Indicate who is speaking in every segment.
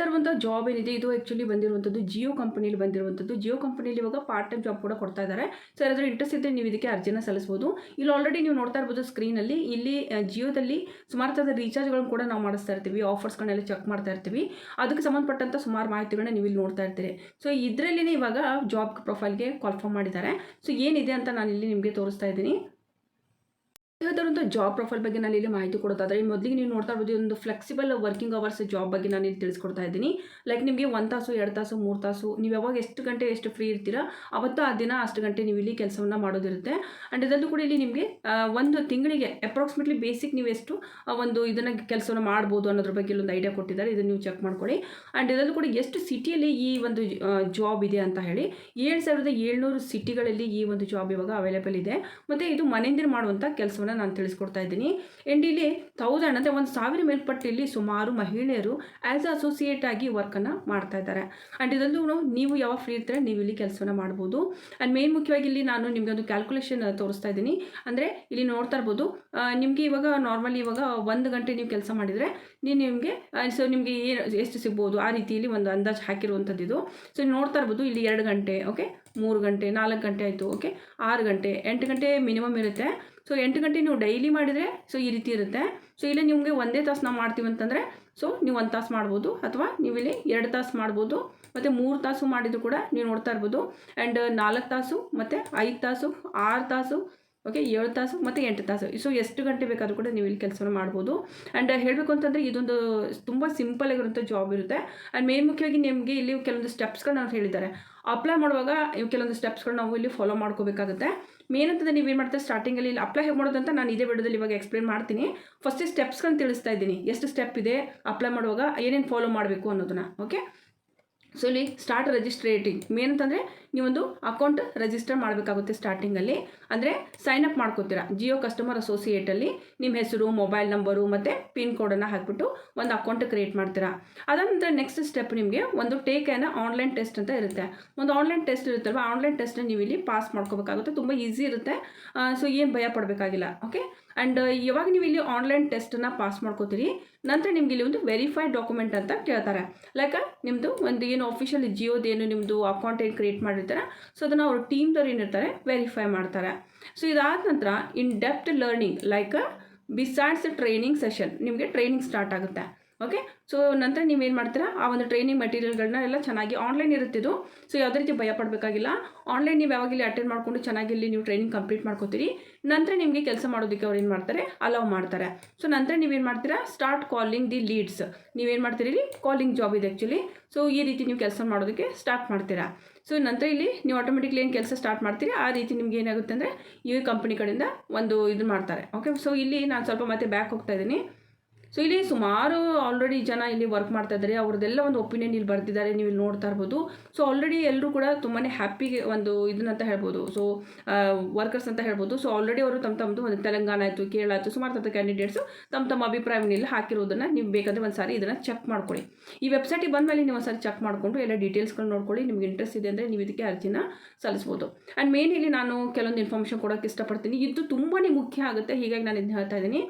Speaker 1: ಹೇಳ್ತಾ ಜಾಬ್ ಏನಿದೆ, ಇದು ಆ್ಯಕ್ಚುಲಿ ಬಂದಿರುವಂಥದ್ದು ಜಿಯೋ ಕಂಪನಿಲಿ ಬಂದಿರುವಂಥದ್ದು ಜಿಯೋ ಕಂಪನಿಲಿ ಇವಾಗ ಪಾರ್ಟ್ ಟೈಮ್ ಜಾಬ್ ಕೂಡ ಕೊಡ್ತಾ ಇದ್ದಾರೆ. ಸೊ ಯಾರಾದರೂ ಇಂಟ್ರೆಸ್ಟ್ ಇದ್ದರೆ ನೀವು ಇದಕ್ಕೆ ಅರ್ಜಿನ ಸಲ್ಲಿಸ್ಬೋದು. ಇಲ್ಲಿ ಆಲ್ರೆಡಿ ನೀವು ನೋಡ್ತಾ ಇರ್ಬೋದು ಸ್ಕ್ರೀನಲ್ಲಿ ಇಲ್ಲಿ ಜಿಯೋದಲ್ಲಿ ಸುಮಾರು ಥರದ ರೀಚಾರ್ಜ್ಗಳನ್ನು ಕೂಡ ನಾವು ಮಾಡಿಸ್ತಾ ಇರ್ತೀವಿ. ಆಫರ್ಸ್ಗಳನ್ನೆಲ್ಲ ಚೆಕ್ ಮಾಡ್ತಾ ಇರ್ತೀವಿ. ಅದಕ್ಕೆ ಸಂಬಂಧಪಟ್ಟಂಥ ಸುಮಾರು ಮಾಹಿತಿಗಳನ್ನ ನೀವು ಇಲ್ಲಿ ನೋಡ್ತಾ ಇರ್ತೀರಿ. ಸೊ ಇದರಲ್ಲಿನೇ ಇವಾಗ ಜಾಬ್ ಪ್ರೊಫೈಲ್ಗೆ ಕಾಲ್ಫಾರ್ಮ್ ಮಾಡಿದ್ದಾರೆ. ಸೊ ಏನಿದೆ ಅಂತ ನಾನು ಇಲ್ಲಿ ನಿಮಗೆ ತೋರಿಸ್ತಾ ಇದ್ದೀನಿ. ಇವತ್ತರಂಥ ಜಾಬ್ ಪ್ರೊಫೈಲ್ ಬಗ್ಗೆ ನಾನು ಇಲ್ಲಿ ಮಾಹಿತಿ ಕೊಡೋದಾದ್ರೆ ಮೊದಲಿಗೆ ನೀವು ನೋಡ್ತಾ ಇರ್ಬೋದು ಒಂದು ಫ್ಲೆಕ್ಸಿಬಲ್ ವರ್ಕಿಂಗ್ ಅವರ್ಸ್ ಜಾಬ್ ಬಗ್ಗೆ ನಾನು ಇಲ್ಲಿ ತಿಳಿಸ್ಕೊಡ್ತಾ ಇದ್ದೀನಿ. ಲೈಕ್ ನಿಮಗೆ ಒಂದು ತಾಸು, ಎರಡು ತಾಸು, ಮೂರು ತಾಸು, ನೀವು ಯಾವಾಗ ಎಷ್ಟು ಗಂಟೆ ಎಷ್ಟು ಫ್ರೀ ಇರ್ತೀರಾ, ಅವತ್ತು ಆ ದಿನ ಅಷ್ಟು ಗಂಟೆ ನೀವು ಇಲ್ಲಿ ಕೆಲಸವನ್ನು ಮಾಡೋದಿರುತ್ತೆ. ಆ್ಯಂಡ್ ಇದರಲ್ಲೂ ಕೂಡ ಇಲ್ಲಿ ನಿಮಗೆ ಒಂದು ತಿಂಗಳಿಗೆ ಅಪ್ರಾಕ್ಸಿಮೇಟ್ಲಿ ಬೇಸಿಕ್ ನೀವು ಎಷ್ಟು ಒಂದು ಇದನ್ನು ಕೆಲಸವನ್ನು ಮಾಡ್ಬೋದು ಅನ್ನೋದ್ರ ಬಗ್ಗೆ ಒಂದು ಐಡಿಯಾ ಕೊಟ್ಟಿದ್ದಾರೆ. ಇದನ್ನು ನೀವು ಚೆಕ್ ಮಾಡ್ಕೊಳ್ಳಿ. ಆ್ಯಂಡ್ ಇದರಲ್ಲೂ ಕೂಡ ಎಷ್ಟು ಸಿಟಿಯಲ್ಲಿ ಈ ಒಂದು ಜಾಬ್ ಇದೆ ಅಂತ ಹೇಳಿ, ಏಳು ಸಾವಿರದ ಏಳ್ನೂರು ಸಿಟಿಗಳಲ್ಲಿ ಈ ಒಂದು ಜಾಬ್ ಇವಾಗ ಅವೈಲೇಬಲ್ ಇದೆ. ಮತ್ತು ಇದು ಮನೆಯಿಂದ ಮಾಡುವಂಥ ಕೆಲಸವನ್ನು ನಾನು ತಿಳಿಸ್ಕೊಡ್ತಾ ಇದ್ದೀನಿ. ಆ್ಯಂಡ್ ಇಲ್ಲಿ ತೌಸಂಡ್ ಅಂದರೆ ಒಂದು ಸಾವಿರ ಮೇಲ್ಪಟ್ಟಿಲ್ಲಿ ಸುಮಾರು ಮಹಿಳೆಯರು ಆ್ಯಸ್ ಅಸೋಸಿಯೇಟ್ ಆಗಿ ವರ್ಕನ್ನು ಮಾಡ್ತಾ ಇದ್ದಾರೆ. ಆ್ಯಂಡ್ ಇದರಲ್ಲೂ ನೀವು ಯಾವಾಗ ಫ್ರೀ ಇರ್ತಾರೆ, ನೀವು ಇಲ್ಲಿ ಕೆಲಸವನ್ನು ಮಾಡ್ಬೋದು. ಆ್ಯಂಡ್ ಮೇನ್ ಮುಖ್ಯವಾಗಿ ಇಲ್ಲಿ ನಾನು ನಿಮಗೆ ಒಂದು ಕ್ಯಾಲ್ಕುಲೇಷನ್ ತೋರಿಸ್ತಾ ಇದ್ದೀನಿ. ಅಂದರೆ ಇಲ್ಲಿ ನೋಡ್ತಾ ಇರ್ಬೋದು ನಿಮಗೆ ಇವಾಗ ನಾರ್ಮಲಿ ಇವಾಗ ಒಂದು ಗಂಟೆ ನೀವು ಕೆಲಸ ಮಾಡಿದರೆ ನೀವು ನಿಮಗೆ ಸೊ ನಿಮಗೆ ಏನು, ಎಷ್ಟು ಸಿಗ್ಬೋದು, ಆ ರೀತಿಯಲ್ಲಿ ಒಂದು ಅಂದಾಜು ಹಾಕಿರುವಂಥದ್ದು ಇದು ಸೊ ನೋಡ್ತಾ ಇರ್ಬೋದು, ಇಲ್ಲಿ ಎರಡು ಗಂಟೆ ಓಕೆ ಮೂರು ಗಂಟೆ, ನಾಲ್ಕು ಗಂಟೆ ಆಯಿತು ಓಕೆ ಆರು ಗಂಟೆ, ಎಂಟು ಗಂಟೆ ಮಿನಿಮಮ್ ಇರುತ್ತೆ. ಸೊ ಎಂಟು ಗಂಟೆ ನೀವು ಡೈಲಿ ಮಾಡಿದರೆ ಸೊ ಈ ರೀತಿ ಇರುತ್ತೆ. ಸೊ ಇಲ್ಲಿ ನಿಮಗೆ ಒಂದೇ ತಾಸು ನಾವು ಮಾಡ್ತೀವಿ ಅಂತಂದರೆ ಸೊ ನೀವು ಒಂದು ತಾಸು ಮಾಡ್ಬೋದು, ಅಥವಾ ನೀವು ಇಲ್ಲಿ ಎರಡು ತಾಸು ಮಾಡ್ಬೋದು, ಮತ್ತು ಮೂರು ತಾಸು ಮಾಡಿದ್ರು ಕೂಡ ನೀವು ನೋಡ್ತಾ ಇರ್ಬೋದು. ಆ್ಯಂಡ್ ನಾಲ್ಕು ತಾಸು, ಮತ್ತು ಐದು ತಾಸು, ಆರು ತಾಸು ಓಕೆ ಏಳು ತಾಸು, ಮತ್ತು ಎಂಟು ತಾಸು. ಸೊ ಎಷ್ಟು ಗಂಟೆ ಬೇಕಾದರೂ ಕೂಡ ನೀವು ಇಲ್ಲಿ ಕೆಲಸವನ್ನು ಮಾಡ್ಬೋದು. ಆ್ಯಂಡ್ ಹೇಳಬೇಕು ಅಂತಂದರೆ, ಇದೊಂದು ತುಂಬ ಸಿಂಪಲ್ ಆಗಿರುವಂಥ ಜಾಬ್ ಇರುತ್ತೆ. ಆ್ಯಂಡ್ ಮೇನ್ ಮುಖ್ಯವಾಗಿ ನಿಮಗೆ ಇಲ್ಲಿ ಕೆಲವೊಂದು ಸ್ಟೆಪ್ಸ್ಗಳನ್ನ ಅವ್ರು ಹೇಳಿದ್ದಾರೆ. ಅಪ್ಲೈ ಮಾಡುವಾಗ ಇವು ಕೆಲವೊಂದು ಸ್ಟೆಪ್ಸ್ಗಳು ನಾವು ಇಲ್ಲಿ ಫಾಲೋ ಮಾಡ್ಕೋಬೇಕಾಗುತ್ತೆ. ಮೇನ್ ಅಂತಂದರೆ ಏನು ಮಾಡ್ತಾರೆ ಸ್ಟಾರ್ಟಿಂಗಲ್ಲಿ ಇಲ್ಲಿ ಅಪ್ಲೈ ಹೇಗೆ ಮಾಡೋದಂತ ನಾನು ಇದೇ ವಿಡಿಯೋದಲ್ಲಿ ಇವಾಗ ಎಕ್ಸ್ಪ್ಲೇನ್ ಮಾಡ್ತೀನಿ. ಫಸ್ಟ್ ಸ್ಟೆಪ್ಸ್ಗಳನ್ನ ತಿಳಿಸ್ತಾ ಇದ್ದೀನಿ. ಎಷ್ಟು ಸ್ಟೆಪ್ ಇದೆ ಅಪ್ಲೈ ಮಾಡುವಾಗ ಏನೇನು ಫಾಲೋ ಮಾಡಬೇಕು ಅನ್ನೋದನ್ನ ಓಕೆ ಸೊ ಇಲ್ಲಿ ಸ್ಟಾರ್ಟ್ ರಿಜಿಸ್ಟ್ರೇಟಿಂಗ್ ಮೇನ್ ಅಂತಂದರೆ ನೀವೊಂದು ಅಕೌಂಟ್ ರಿಜಿಸ್ಟರ್ ಮಾಡಬೇಕಾಗುತ್ತೆ ಸ್ಟಾರ್ಟಿಂಗಲ್ಲಿ ಅಂದರೆ ಸೈನ್ ಅಪ್ ಮಾಡ್ಕೋತೀರಾ. ಜಿಯೋ ಕಸ್ಟಮರ್ ಅಸೋಸಿಯೇಟಲ್ಲಿ ನಿಮ್ಮ ಹೆಸರು ಮೊಬೈಲ್ ನಂಬರು ಮತ್ತು ಪಿನ್ ಕೋಡನ್ನು ಹಾಕಿಬಿಟ್ಟು ಒಂದು ಅಕೌಂಟ್ ಕ್ರಿಯೇಟ್ ಮಾಡ್ತೀರಾ. ಅದಾದ ನಂತರ ನೆಕ್ಸ್ಟ್ ಸ್ಟೆಪ್ ನಿಮಗೆ ಒಂದು ಟೇಕ್ ಆ್ಯನ್ ಆನ್ಲೈನ್ ಟೆಸ್ಟ್ ಅಂತ ಇರುತ್ತೆ. ಒಂದು ಆನ್ಲೈನ್ ಟೆಸ್ಟ್ ಇರುತ್ತಲ್ವ? ಆನ್ಲೈನ್ ಟೆಸ್ಟ್ನ ನೀವು ಇಲ್ಲಿ ಪಾಸ್ ಮಾಡ್ಕೋಬೇಕಾಗುತ್ತೆ. ತುಂಬ ಈಸಿ ಇರುತ್ತೆ. ಸೊ ಏನು ಭಯ ಪಡಬೇಕಾಗಿಲ್ಲ. ಓಕೆ ಆ್ಯಂಡ್ ಯಾವಾಗ ನೀವು ಇಲ್ಲಿ ಆನ್ಲೈನ್ ಟೆಸ್ಟನ್ನು ಪಾಸ್ ಮಾಡ್ಕೋತೀರಿ. ನಂತರ ನಿಮ್ಗೆ ಇಲ್ಲಿ ಒಂದು ವೆರಿಫೈಡ್ ಡಾಕ್ಯುಮೆಂಟ್ ಅಂತ ಕೇಳ್ತಾರೆ. ಲೈಕ್ ನಿಮ್ಮದು ಒಂದು ಏನು ಅಫಿಷಿಯಲ್ ಜಿಯೋದು ಏನು ನಿಮ್ಮದು ಅಕೌಂಟ್ ಏನು ಕ್ರಿಯೇಟ್ ಮಾಡಿರ್ತಾರೆ ಸೊ ಅದನ್ನು ಅವ್ರ ಟೀಮ್ದವ್ರು ಏನಿರ್ತಾರೆ ವೆರಿಫೈ ಮಾಡ್ತಾರೆ. ಸೊ ಇದಾದ ನಂತರ in depth learning like besides training session ನಿಮಗೆ ಟ್ರೈನಿಂಗ್ ಸ್ಟಾರ್ಟ್ ಆಗುತ್ತೆ. ಓಕೆ ಸೊ ನಂತರ ನೀವೇನು ಮಾಡ್ತೀರಾ? ಆ ಒಂದು ಟ್ರೈನಿಂಗ್ ಮೆಟೀರಿಯಲ್ಗಳನ್ನ ಎಲ್ಲ ಚೆನ್ನಾಗಿ ಆನ್ಲೈನ್ ಇರುತ್ತಿದ್ದು ಸೊ ಯಾವುದೇ ರೀತಿ ಭಯ ಪಡಬೇಕಾಗಿಲ್ಲ. ಆನ್ಲೈನ್ ನೀವು ಯಾವಾಗ ಇಲ್ಲಿ ಅಟೆಂಡ್ ಮಾಡಿಕೊಂಡು ಚೆನ್ನಾಗಿ ಇಲ್ಲಿ ನೀವು ಟ್ರೈನಿಂಗ್ ಕಂಪ್ಲೀಟ್ ಮಾಡ್ಕೋತೀರಿ. ನಂತರ ನಿಮಗೆ ಕೆಲಸ ಮಾಡೋದಕ್ಕೆ ಅವ್ರು ಏನು ಮಾಡ್ತಾರೆ? ಅಲೌ ಮಾಡ್ತಾರೆ. ಸೊ ನಂತರ ನೀವೇನು ಮಾಡ್ತೀರಾ? ಸ್ಟಾರ್ಟ್ ಕಾಲಿಂಗ್ ದಿ ಲೀಡ್ಸ್ ನೀವೇನು ಮಾಡ್ತೀರಿ ಇಲ್ಲಿ? ಕಾಲಿಂಗ್ ಜಾಬ್ ಇದೆ ಆ್ಯಕ್ಚುಲಿ ಸೊ ಈ ರೀತಿ ನೀವು ಕೆಲಸ ಮಾಡೋದಕ್ಕೆ ಸ್ಟಾರ್ಟ್ ಮಾಡ್ತೀರಾ. ಸೊ ನಂತರ ಇಲ್ಲಿ ನೀವು ಆಟೋಮೆಟಿಕ್ಲಿ ಏನು ಕೆಲಸ ಸ್ಟಾರ್ಟ್ ಮಾಡ್ತೀರಿ? ಆ ರೀತಿ ನಿಮ್ಗೆ ಏನಾಗುತ್ತೆ ಅಂದರೆ, ಈ ಕಂಪ್ನಿ ಕಡೆಯಿಂದ ಒಂದು ಇದು ಮಾಡ್ತಾರೆ. ಓಕೆ ಸೊ ಇಲ್ಲಿ ನಾನು ಸ್ವಲ್ಪ ಮತ್ತೆ ಬ್ಯಾಕ್ ಹೋಗ್ತಾ ಇದ್ದೀನಿ. ಸೊ ಇಲ್ಲಿ ಸುಮಾರು ಆಲ್ರೆಡಿ ಜನ ಇಲ್ಲಿ ವರ್ಕ್ ಮಾಡ್ತಾ ಇದ್ದಾರೆ. ಅವ್ರದ್ದೆಲ್ಲ ಒಂದು ಒಪಿನಿಯನ್ ಇಲ್ಲಿ ಬರ್ತಿದ್ದಾರೆ ನೀವು ಇಲ್ಲಿ ನೋಡ್ತಾ ಇರ್ಬೋದು. ಸೊ ಆಲ್ರೆಡಿ ಎಲ್ಲರೂ ಕೂಡ ತುಂಬಾ ಹ್ಯಾಪಿಗೆ ಒಂದು ಇದನ್ನಂತ ಹೇಳ್ಬೋದು. ಸೊ ವರ್ಕರ್ಸ್ ಅಂತ ಹೇಳ್ಬೋದು. ಸೊ ಆಲ್ರೆಡಿ ಅವರು ತಮ್ಮ ತಮ್ಮದು ಒಂದು ತೆಲಂಗಾಣ ಆಯಿತು, ಕೇರಳ ಆಯಿತು, ಸುಮಾರು ತಮ್ಮ ಕ್ಯಾಂಡಿಡೇಟ್ಸು ತಮ್ಮ ತಮ್ಮ ಅಭಿಪ್ರಾಯವನ್ನು ಇಲ್ಲಿ ಹಾಕಿರೋದನ್ನು ನೀವು ಬೇಕಾದರೆ ಒಂದು ಸಾರಿ ಇದನ್ನು ಚೆಕ್ ಮಾಡ್ಕೊಳ್ಳಿ. ಈ ವೆಬ್ಸೈಟಿಗೆ ಬಂದಮೇಲೆ ನೀವು ಒಂದು ಸಾರಿ ಚೆಕ್ ಮಾಡಿಕೊಂಡು ಎಲ್ಲ ಡೀಟೇಲ್ಸ್ಗಳು ನೋಡ್ಕೊಳ್ಳಿ. ನಿಮ್ಗೆ ಇಂಟ್ರೆಸ್ಟ್ ಇದೆ ಅಂದರೆ ನೀವು ಇದಕ್ಕೆ ಅರ್ಜಿನ ಸಲ್ಲಿಸ್ಬೋದು. ಆ್ಯಂಡ್ ಮೇನ್ ಇಲ್ಲಿ ನಾನು ಕೆಲವೊಂದು ಇನ್ಫಾರ್ಮೇಷನ್ ಕೊಡೋಕ್ಕೆ ಇಷ್ಟಪಡ್ತೀನಿ. ಇದು ತುಂಬಾ ಮುಖ್ಯ ಆಗುತ್ತೆ. ಹೀಗಾಗಿ ನಾನು ಇದನ್ನ ಹೇಳ್ತಾ ಇದ್ದೀನಿ.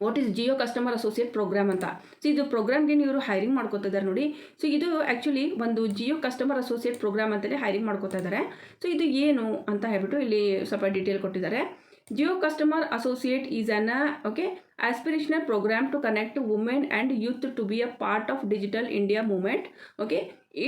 Speaker 1: What is Jio customer associate program ಅಂತ? ಸೊ ಇದು ಪ್ರೋಗ್ರಾಮ್ಗೆ ಇವರು ಹೈರಿಂಗ್ ಮಾಡ್ಕೋತಾ ಇದ್ದಾರೆ ನೋಡಿ. ಸೊ ಇದು ಆ್ಯಕ್ಚುಲಿ ಒಂದು ಜಿಯೋ ಕಸ್ಟಮರ್ ಅಸೋಸಿಯೇಟ್ ಪ್ರೋಗ್ರಾಮ್ ಅಂತಲೇ ಹೈರಿಂಗ್ ಮಾಡ್ಕೋತಾ ಇದ್ದಾರೆ ಸೊ ಇದು ಏನು ಅಂತ ಹೇಳ್ಬಿಟ್ಟು ಇಲ್ಲಿ ಸ್ವಲ್ಪ ಡೀಟೇಲ್ ಕೊಟ್ಟಿದ್ದಾರೆ. Jio customer associate is an okay aspirational program to connect women and youth to be a part of digital India movement okay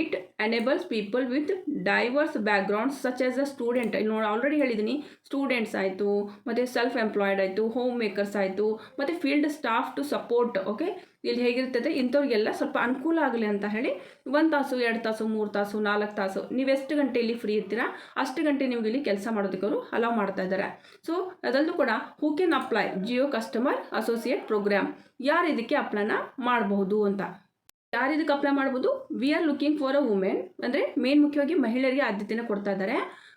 Speaker 1: it enables people with diverse backgrounds such as a student ನೋಡಿ already ಹೇಳಿದ್ದೀನಿ students ಆಯಿತು, ಮತ್ತು self employed ಆಯಿತು home makers ಆಯಿತು, ಮತ್ತು field staff to support okay ಇಲ್ಲಿ ಹೇಗಿರ್ತದೆ? ಇಂಥವ್ರಿಗೆಲ್ಲ ಸ್ವಲ್ಪ ಅನುಕೂಲ ಆಗಲಿ ಅಂತ ಹೇಳಿ, ಒಂದು ತಾಸು, ಎರಡು ತಾಸು, ಮೂರು ತಾಸು, ನಾಲ್ಕು ತಾಸು, ನೀವು ಎಷ್ಟು ಗಂಟೆ ಇಲ್ಲಿ ಫ್ರೀ ಇರ್ತೀರಾ, ಅಷ್ಟು ಗಂಟೆ ನಿಮ್ಗೆ ಇಲ್ಲಿ ಕೆಲಸ ಮಾಡೋದಕ್ಕೆ ಅವರು ಅಲೋ ಮಾಡ್ತಾ ಇದ್ದಾರೆ ಸೊ ಅದಲ್ಲೂ ಕೂಡ who can apply Jio customer associate program ಯಾರು ಇದಕ್ಕೆ ಅಪ್ಲೈನ ಮಾಡಬಹುದು ಅಂತ. ಯಾರು ಇದಕ್ಕೆ ಅಪ್ಲೈ ಮಾಡ್ಬೋದು? We are looking for a women ಅಂದರೆ ಮೇನ್ ಮುಖ್ಯವಾಗಿ ಮಹಿಳೆಯರಿಗೆ ಆದ್ಯತೆಯನ್ನು ಕೊಡ್ತಾ ಇದ್ದಾರೆ.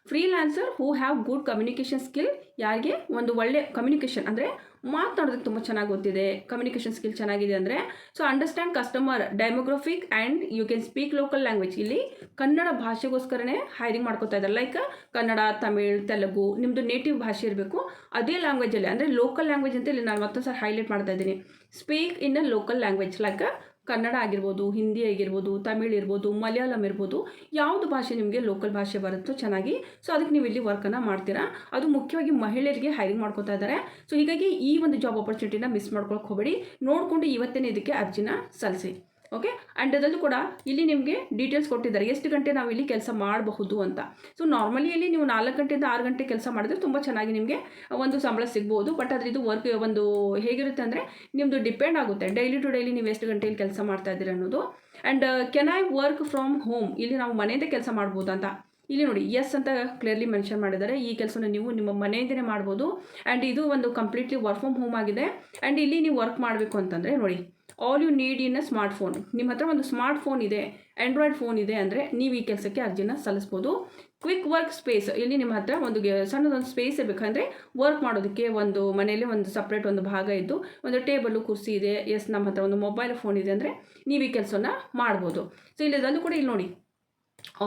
Speaker 1: Freelancer who have good communication skill ಯಾರಿಗೆ? ಒಂದು ಒಳ್ಳೆ ಕಮ್ಯುನಿಕೇಷನ್ ಅಂದರೆ ಮಾತನಾಡೋದಕ್ಕೆ ತುಂಬ ಚೆನ್ನಾಗಿ ಗೊತ್ತಿದೆ. ಕಮ್ಯುನಿಕೇಷನ್ ಸ್ಕಿಲ್ ಚೆನ್ನಾಗಿದೆ ಅಂದರೆ. So understand customer demographic and you can speak local language ಇಲ್ಲಿ ಕನ್ನಡ ಭಾಷೆಗೋಸ್ಕರನೇ ಹೈರಿಂಗ್ ಮಾಡ್ಕೋತಾ ಇದ್ದಾರೆ. ಲೈಕ್ ಕನ್ನಡ, ತಮಿಳ್, ತೆಲುಗು ನಿಮ್ಮದು ನೇಟಿವ್ ಭಾಷೆ ಇರಬೇಕು. ಅದೇ ಲ್ಯಾಂಗ್ವೇಜಲ್ಲಿ ಅಂದರೆ ಲೋಕಲ್ ಲ್ಯಾಂಗ್ವೇಜ್ ಅಂತ ಇಲ್ಲಿ ನಾನು ಮತ್ತೊಂದು ಹೈಲೈಟ್ ಮಾಡ್ತಾ ಇದ್ದೀನಿ. Speak in a local language like Kannada ಆಗಿರ್ಬೋದು, ಹಿಂದಿ ಆಗಿರ್ಬೋದು, ತಮಿಳ್ ಇರ್ಬೋದು, ಮಲಯಾಳಂ ಇರ್ಬೋದು, ಯಾವುದು ಭಾಷೆ ನಿಮಗೆ ಲೋಕಲ್ ಭಾಷೆ ಬರುತ್ತೋ ಚೆನ್ನಾಗಿ ಸೊ ಅದಕ್ಕೆ ನೀವು ಇಲ್ಲಿ ವರ್ಕನ್ನು ಮಾಡ್ತೀರಾ. ಅದು ಮುಖ್ಯವಾಗಿ ಮಹಿಳೆಯರಿಗೆ ಹೈರಿಂಗ್ ಮಾಡ್ಕೋತಾ ಇದ್ದಾರೆ. ಸೊ ಹೀಗಾಗಿ ಈ ಒಂದು ಜಾಬ್ ಆಪರ್ಚುನಿಟಿನ ಮಿಸ್ ಮಾಡ್ಕೊಳಕ್ಕೆ ಹೋಗಬೇಡಿ. ನೋಡಿಕೊಂಡು ಇವತ್ತೇನೆ ಇದಕ್ಕೆ ಅರ್ಜಿನ ಸಲ್ಲಿಸಿ. ಓಕೆ ಆ್ಯಂಡ್ ಅದರಲ್ಲೂ ಕೂಡ ಇಲ್ಲಿ ನಿಮಗೆ ಡೀಟೇಲ್ಸ್ ಕೊಟ್ಟಿದ್ದಾರೆ. ಎಷ್ಟು ಗಂಟೆ ನಾವು ಇಲ್ಲಿ ಕೆಲಸ ಮಾಡಬಹುದು ಅಂತ. ಸೊ ನಾರ್ಮಲಿ ಇಲ್ಲಿ ನೀವು ನಾಲ್ಕು ಗಂಟೆಯಿಂದ ಆರು ಗಂಟೆ ಕೆಲಸ ಮಾಡಿದ್ರೆ ತುಂಬ ಚೆನ್ನಾಗಿ ನಿಮಗೆ ಒಂದು ಸಂಬಳ ಸಿಗ್ಬೋದು. ಬಟ್ ಅದ್ರ ಇದು ವರ್ಕ್ ಒಂದು ಹೇಗಿರುತ್ತೆ ಅಂದರೆ ನಿಮ್ಮದು ಡಿಪೆಂಡ್ ಆಗುತ್ತೆ. ಡೈಲಿ ಟು ಡೈಲಿ ನೀವು ಎಷ್ಟು ಗಂಟೆಯಲ್ಲಿ ಕೆಲಸ ಮಾಡ್ತಾ ಇದ್ದೀರ ಅನ್ನೋದು. And can I work from home ಇಲ್ಲಿ ನಾವು ಮನೆಯಿಂದ ಕೆಲಸ ಮಾಡ್ಬೋದು ಅಂತ. ಇಲ್ಲಿ ನೋಡಿ ಎಸ್ ಅಂತ ಕ್ಲಿಯರ್ಲಿ ಮೆನ್ಷನ್ ಮಾಡಿದ್ದಾರೆ. ಈ ಕೆಲಸನ ನೀವು ನಿಮ್ಮ ಮನೆಯಿಂದನೇ ಮಾಡ್ಬೋದು. ಆ್ಯಂಡ್ ಇದು ಒಂದು ಕಂಪ್ಲೀಟ್ಲಿ ವರ್ಕ್ ಫ್ರಮ್ ಹೋಮ್ ಆಗಿದೆ. ಆ್ಯಂಡ್ ಇಲ್ಲಿ ನೀವು ವರ್ಕ್ ಮಾಡಬೇಕು ಅಂತಂದರೆ ನೋಡಿ all you need in a smartphone ನಿಮ್ಮ ಹತ್ರ ಒಂದು ಸ್ಮಾರ್ಟ್ ಫೋನ್ ಇದೆ ಆ್ಯಂಡ್ರಾಯ್ಡ್ ಫೋನ್ ಇದೆ ಅಂದರೆ ನೀವು ಈ ಕೆಲಸಕ್ಕೆ ಅರ್ಜಿನ ಸಲ್ಲಿಸ್ಬೋದು. ಕ್ವಿಕ್ ವರ್ಕ್ ಸ್ಪೇಸ್ ಇಲ್ಲಿ ನಿಮ್ಮ ಹತ್ರ ಒಂದು ಸಣ್ಣದೊಂದು ಸ್ಪೇಸ್ ಇರಬೇಕಂದ್ರೆ ವರ್ಕ್ ಮಾಡೋದಕ್ಕೆ ಒಂದು ಮನೆಯಲ್ಲಿ ಒಂದು ಸಪ್ರೇಟ್ ಒಂದು ಭಾಗ ಇದ್ದು, ಒಂದು ಟೇಬಲು ಕುರ್ಸಿ ಇದೆ. ಎಸ್ ನಮ್ಮ ಹತ್ರ ಒಂದು ಮೊಬೈಲ್ ಫೋನ್ ಇದೆ ಅಂದರೆ ನೀವು ಈ ಕೆಲಸನ ಮಾಡ್ಬೋದು. ಸೊ ಇಲ್ಲಿ ಅದನ್ನು ಕೂಡ ಇಲ್ಲಿ ನೋಡಿ.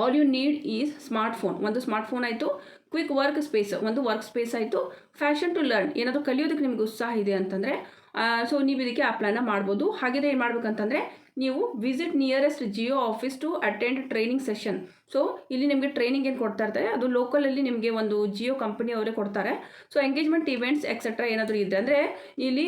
Speaker 1: All you need is smartphone ಒಂದು ಸ್ಮಾರ್ಟ್ ಫೋನ್ ಆಯಿತು ಕ್ವಿಕ್ ವರ್ಕ್ ಸ್ಪೇಸ್ ಒಂದು ವರ್ಕ್ ಸ್ಪೇಸ್ ಆಯಿತು ಫ್ಯಾಷನ್ ಟು ಲರ್ನ್ ಏನಾದರೂ ಕಲಿಯೋದಕ್ಕೆ ನಿಮ್ಗೆ ಉತ್ಸಾಹ ಇದೆ ಅಂತಂದರೆ ಸೊ ನೀವು ಇದಕ್ಕೆ ಅಪ್ಲೈನ ಮಾಡ್ಬೋದು. ಹಾಗೆಯೇ ಏನು ಮಾಡ್ಬೇಕಂತಂದರೆ, ನೀವು visit nearest Jio office to attend training session so ಇಲ್ಲಿ ನಿಮಗೆ ಟ್ರೈನಿಂಗ್ ಏನು ಕೊಡ್ತಾ ಇರ್ತಾರೆ, ಅದು ಲೋಕಲಲ್ಲಿ ನಿಮಗೆ ಒಂದು ಜಿಯೋ ಕಂಪನಿ ಅವರೇ ಕೊಡ್ತಾರೆ. ಸೊ ಎಂಗೇಜ್ಮೆಂಟ್ ಇವೆಂಟ್ಸ್ ಎಕ್ಸೆಟ್ರಾ ಏನಾದರೂ ಇದೆ ಅಂದರೆ ಇಲ್ಲಿ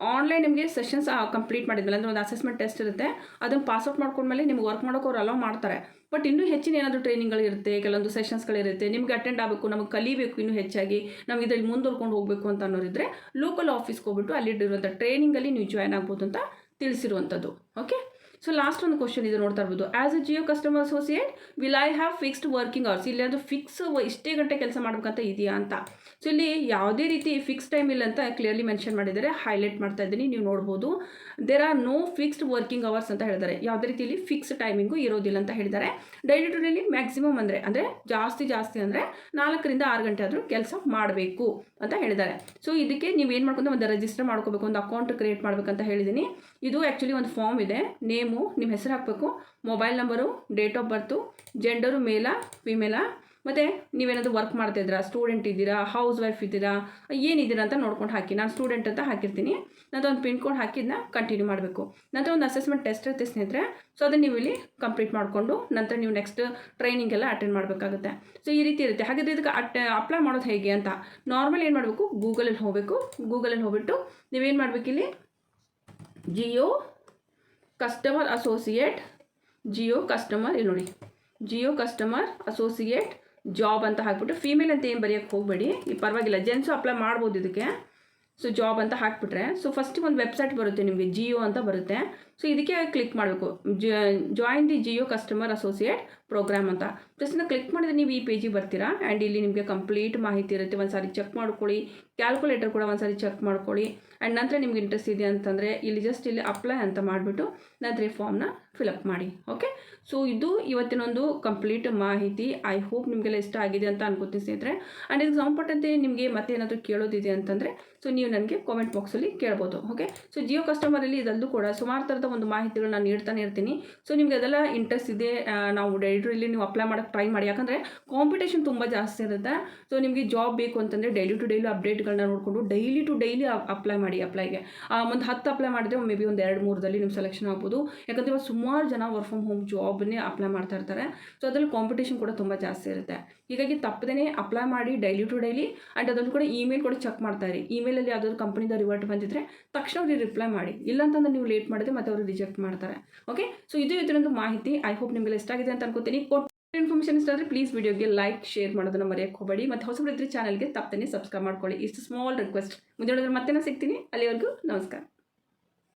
Speaker 1: ಆನ್ಲೈನ್ ನಿಮಗೆ ಸೆಷನ್ಸ್ ಕಂಪ್ಲೀಟ್ ಮಾಡಿದ್ಮೇಲೆ, ಅಂದರೆ ಒಂದು ಅಸೆಸ್ಮೆಂಟ್ ಟೆಸ್ಟ್ ಇರುತ್ತೆ. ಅದನ್ನು ಪಾಸ್ ಔಟ್ ಮಾಡ್ಕೊಂಡ್ಮೇಲೆ ನಿಮ್ಗೆ ವರ್ಕ್ ಮಾಡೋಕೆ ಅವ್ರು ಅಲೋ ಮಾಡ್ತಾರೆ. ಬಟ್ ಇನ್ನೂ ಹೆಚ್ಚಿನ ಏನಾದರೂ ಟ್ರೈನಿಂಗ್ಗಳಿರುತ್ತೆ ಕೆಲವೊಂದು ಸೆಷನ್ಸ್ಗಳಿರುತ್ತೆ ನಿಮ್ಗೆ ಅಟೆಂಡ್ ಆಗಬೇಕು, ನಮಗೆ ಕಲಿಬೇಕು ಇನ್ನೂ ಹೆಚ್ಚಾಗಿ ನಾವು ಇದರಲ್ಲಿ ಮುಂದುವರ್ಕೊಂಡು ಹೋಗಬೇಕು ಅಂತ ಅನ್ನೋರಿದ್ರೆ ಲೋಕಲ್ ಆಫೀಸ್ಗೆ ಹೋಗ್ಬಿಟ್ಟು ಅಲ್ಲಿಟ್ಟಿರುವಂಥ ಟ್ರೈನಿಂಗಲ್ಲಿ ನೀವು ಜಾಯ್ನ್ ಆಗ್ಬೋದು ಅಂತ ತಿಳಿಸಿರುವಂಥದ್ದು. ಓಕೆ ಸೊ ಲಾಸ್ಟ್ ಒಂದು ಕ್ವಶನ್ ಇದು ನೋಡ್ತಾ ಇರ್ಬೋದು. As a Jio customer associate will I have fixed working hours ಇಲ್ಲಿ ಅದು ಫಿಕ್ಸ್ ಇಷ್ಟೇ ಗಂಟೆ ಕೆಲಸ ಮಾಡ್ಬೇಕಂತ ಇದೆಯಾ ಅಂತ. ಸೊ ಇಲ್ಲಿ ಯಾವುದೇ ರೀತಿ ಫಿಕ್ಸ್ ಟೈಮ್ ಇಲ್ಲ ಅಂತ ಕ್ಲಿಯರ್ಲಿ ಮೆನ್ಷನ್ ಮಾಡಿದ್ದಾರೆ. ಹೈಲೈಟ್ ಮಾಡ್ತಾ ಇದ್ದೀನಿ, ನೀವು ನೋಡ್ಬೋದು. There are no fixed working hours ಅಂತ ಹೇಳಿದ್ದಾರೆ. ಯಾವುದೇ ರೀತಿಯಲ್ಲಿ ಫಿಕ್ಸ್ ಟೈಮಿಂಗು ಇರೋದಿಲ್ಲ ಅಂತ ಹೇಳಿದ್ದಾರೆ. ಡೈಲಿ ಟು ಡೈಲಿ ಮ್ಯಾಕ್ಸಿಮಮ್ ಅಂದರೆ ಅಂದರೆ ಜಾಸ್ತಿ ಜಾಸ್ತಿ ಅಂದರೆ ನಾಲ್ಕರಿಂದ ಆರು ಗಂಟೆ ಆದರೂ ಕೆಲಸ ಮಾಡಬೇಕು ಅಂತ ಹೇಳಿದ್ದಾರೆ. ಸೊ ಇದಕ್ಕೆ ನೀವು ಏನು ಮಾಡ್ಕೊಂಡು ಒಂದು ರಿಜಿಸ್ಟರ್ ಮಾಡ್ಕೋಬೇಕು, ಒಂದು ಅಕೌಂಟ್ ಕ್ರಿಯೇಟ್ ಮಾಡಬೇಕಂತ ಹೇಳಿದ್ದೀನಿ. ಇದು ಆ್ಯಕ್ಚುಲಿ ಒಂದು ಫಾರ್ಮ್ ಇದೆ. ನೇಮು ನಿಮ್ಮ ಹೆಸರು ಹಾಕಬೇಕು. Mobile number date of birth gender ಮೇಲಾ ಫಿಮೇಲಾ ಮತ್ತು ನೀವೇನಾದರೂ ವರ್ಕ್ ಮಾಡ್ತಿದ್ದೀರಾ ಸ್ಟೂಡೆಂಟ್ ಇದ್ದೀರಾ? ಹೌಸ್ ವೈಫ್ ಇದ್ದೀರಾ? ಏನಿದ್ದೀರಾ ಅಂತ ನೋಡ್ಕೊಂಡು ಹಾಕಿ. ನಾನು ಸ್ಟೂಡೆಂಟ್ ಅಂತ ಹಾಕಿರ್ತೀನಿ. ನಂತರ ಒಂದು ಪಿನ್ ಕೋಡ್ ಹಾಕಿದ್ನ ಕಂಟಿನ್ಯೂ ಮಾಡಬೇಕು. ನಂತರ ಒಂದು ಅಸೆಸ್ಮೆಂಟ್ ಟೆಸ್ಟ್ ಇರುತ್ತೆ ಸ್ನೇಹಿತರೆ. ಸೊ ಅದನ್ನು ನೀವು ಇಲ್ಲಿ ಕಂಪ್ಲೀಟ್ ಮಾಡಿಕೊಂಡು ನಂತರ ನೀವು ನೆಕ್ಸ್ಟ್ ಟ್ರೈನಿಂಗ್ ಎಲ್ಲ ಅಟೆಂಡ್ ಮಾಡಬೇಕಾಗುತ್ತೆ. ಸೊ ಈ ರೀತಿ ಇರುತ್ತೆ. ಹಾಗಾದರೆ ಇದಕ್ಕೆ ಅಟ್ ಅಪ್ಲೈ ಮಾಡೋದು ಹೇಗೆ ಅಂತ. ನಾರ್ಮಲ್ ಏನು ಮಾಡಬೇಕು? ಗೂಗಲಲ್ಲಿ ಹೋಗಬೇಕು. ಗೂಗಲಲ್ಲಿ ಹೋಗ್ಬಿಟ್ಟು ನೀವೇನು ಮಾಡಬೇಕು ಇಲ್ಲಿ? Jio customer associate Jio customer ಇಲ್ಲಿ ನೋಡಿ. ಜಿಯೋ ಕಸ್ಟಮರ್ ಅಸೋಸಿಯೇಟ್ ಜಾಬ್ ಅಂತ ಹಾಕ್ಬಿಟ್ಟು ಫೀಮೇಲ್ ಅಂತ ಏನು ಬರೆಯೋಕ್ಕೆ ಹೋಗಬೇಡಿ. ಈ ಪರವಾಗಿಲ್ಲ ಜೆಂಟ್ಸು ಅಪ್ಲೈ ಮಾಡ್ಬೋದು ಇದಕ್ಕೆ. ಸೊ ಜಾಬ್ ಅಂತ ಹಾಕ್ಬಿಟ್ರೆ. ಸೊ ಫಸ್ಟ್ ಒಂದು ವೆಬ್ಸೈಟ್ ಬರುತ್ತೆ ನಿಮಗೆ ಜಿಯೋ ಅಂತ ಬರುತ್ತೆ. ಸೊ ಇದಕ್ಕೆ ಕ್ಲಿಕ್ ಮಾಡಬೇಕು. Join the Jio customer associate program ಅಂತ. ಜಸ್ಟ್ ಕ್ಲಿಕ್ ಮಾಡಿದ್ರೆ ನೀವು ಈ ಪೇಜಿಗೆ ಬರ್ತೀರಾ? ಆ್ಯಂಡ್ ಇಲ್ಲಿ ನಿಮಗೆ ಕಂಪ್ಲೀಟ್ ಮಾಹಿತಿ ಇರುತ್ತೆ. ಒಂದು ಸಾರಿ ಚೆಕ್ ಮಾಡ್ಕೊಳ್ಳಿ. ಕ್ಯಾಲ್ಕುಲೇಟರ್ ಕೂಡ ಒಂದು ಸಾರಿ ಚೆಕ್ ಮಾಡ್ಕೊಳ್ಳಿ. ಆ್ಯಂಡ್ ನಂತರ ನಿಮ್ಗೆ ಇಂಟ್ರೆಸ್ಟ್ ಇದೆ ಅಂತಂದರೆ ಇಲ್ಲಿ ಜಸ್ಟ್ ಇಲ್ಲಿ ಅಪ್ಲೈ ಅಂತ ಮಾಡಿಬಿಟ್ಟು ನಂತರ ಈ ಫಾರ್ಮ್ನ ಫಿಲಪ್ ಮಾಡಿ. ಓಕೆ ಸೊ ಇದು ಇವತ್ತಿನೊಂದು ಕಂಪ್ಲೀಟ್ ಮಾಹಿತಿ. ಐ ಹೋಪ್ ನಿಮಗೆಲ್ಲ ಇಷ್ಟ ಆಗಿದೆ ಅಂತ ಅನ್ಕೋತೀನಿ ಸ್ನೇಹಿತರೆ. ಆ್ಯಂಡ್ ಇದಕ್ಕೆ ಸಂಬಂಧಪಟ್ಟಂತೆ ನಿಮಗೆ ಮತ್ತೆ ಏನಾದರೂ ಕೇಳೋದಿದೆ ಅಂತಂದರೆ ಸೊ ನೀವು ನನಗೆ ಕಾಮೆಂಟ್ ಬಾಕ್ಸಲ್ಲಿ ಕೇಳ್ಬೋದು. ಓಕೆ ಸೊ ಜಿಯೋ ಕಸ್ಟಮರಲ್ಲಿ ಇದಲ್ಲೂ ಕೂಡ ಸುಮಾರು ಥರದ ಒಂದು ಮಾಹಿತಿಗಳನ್ನ ನೀಡ್ತಾನೆ ಇರ್ತೀನಿ. ಸೊ ನಿಮಗೆ ಅದೆಲ್ಲ ಇಂಟ್ರೆಸ್ಟ್ ಇದೆ ನಾವು ಡೈಲಿ ನೀವು ಅಪ್ಲೈ ಮಾಡೋಕ್ಕೆ ಟ್ರೈ ಮಾಡಿ. ಯಾಕಂದರೆ ಕಾಂಪಿಟೇಷನ್ ತುಂಬ ಜಾಸ್ತಿ ಇರುತ್ತೆ. ಸೊ ನಿಮಗೆ ಜಾಬ್ ಬೇಕು ಅಂತಂದರೆ ಡೈಲಿ ಟು ಡೈಲಿ ಅಪ್ಡೇಟ್ಗಳನ್ನ ನೋಡಿಕೊಂಡು ಡೈಲಿ ಟು ಡೈಲಿ ಅಪ್ಲೈ ಮಾಡಿ ಅಪ್ಲೈಗೆ ಒಂದು ಹತ್ತು ಅಪ್ಲೈ ಮಾಡಿದ್ರೆ ಮೇ ಬಿ ಒಂದು ಎರಡು ಮೂರದಲ್ಲಿ ನಿಮ್ಮ ಸೆಲೆಕ್ಷನ್ ಆಗ್ಬೋದು. ಯಾಕಂದರೆ ಇವಾಗ ಸುಮಾರು ಜನ ವರ್ಕ್ ಫ್ರಮ್ ಹೋಮ್ ಜಾಬ್ನೇ ಅಪ್ಲೈ ಮಾಡ್ತಾ ಇರ್ತಾರೆ. ಸೊ ಅದರಲ್ಲಿ ಕಾಂಪಿಟೇಷನ್ ಕೂಡ ತುಂಬ ಜಾಸ್ತಿ ಇರುತ್ತೆ. ಹೀಗಾಗಿ ತಪ್ಪದೇ ಅಪ್ಲೈ ಮಾಡಿ ಡೈಲಿ ಟು ಡೈಲಿ ಆ್ಯಂಡ್ ಅದನ್ನು ಕೂಡ ಇಮೇಲ್ ಕೂಡ ಚೆಕ್ ಮಾಡ್ತಾ ಇರಿ. ಇಮೇಲಲ್ಲಿ ಯಾವುದಾದ್ರು ಕಂಪ್ನಿದ ರಿವರ್ಟ್ ಬಂದಿದ್ರೆ ತಕ್ಷಣ ಅವ್ರಿಗೆ ರಿಪ್ಲೈ ಮಾಡಿ. ಇಲ್ಲಾಂತಂದ್ರೆ ನೀವು ಲೇಟ್ ಮಾಡಿದ್ರೆ ಮತ್ತೆ ಅವರು ರಿಜೆಕ್ಟ್ ಮಾಡ್ತಾರೆ. ಓಕೆ ಸೊ ಇದು ಇದರೊಂದು ಮಾಹಿತಿ. ಐ ಹೋಪ್ ನಿಮಗೆ ಇಷ್ಟ ಆಗಿದೆ ಅಂತ ಅನ್ಕೋತೀನಿ. ಕೊಟ್ಟು ಇನ್ಫಾರ್ಮೇಷನ್ ಇಷ್ಟ ಆದರೆ ಪ್ಲೀಸ್ ವಿಡಿಯೋಗೆ ಲೈಕ್ ಶೇರ್ ಮಾಡೋದನ್ನು ಮರೆಯೋಕ್ಕೆ ಹೋಗಬೇಡಿ. ಮತ್ತು ಹೊಸಬರಿದ್ರೆ ಚಾನಲ್ಗೆ ತಪ್ಪದೇ ಸಬ್ಸ್ಕ್ರೈಬ್ ಮಾಡ್ಕೊಳ್ಳಿ. ಇಷ್ಟು ಸ್ಮಾಲ್ ರಿಕ್ವೆಸ್ಟ್ ಮುಂದೆ ಮತ್ತೆ ಸಿಗ್ತೀನಿ. ಅಲ್ಲಿವರೆಗೂ ನಮಸ್ಕಾರ.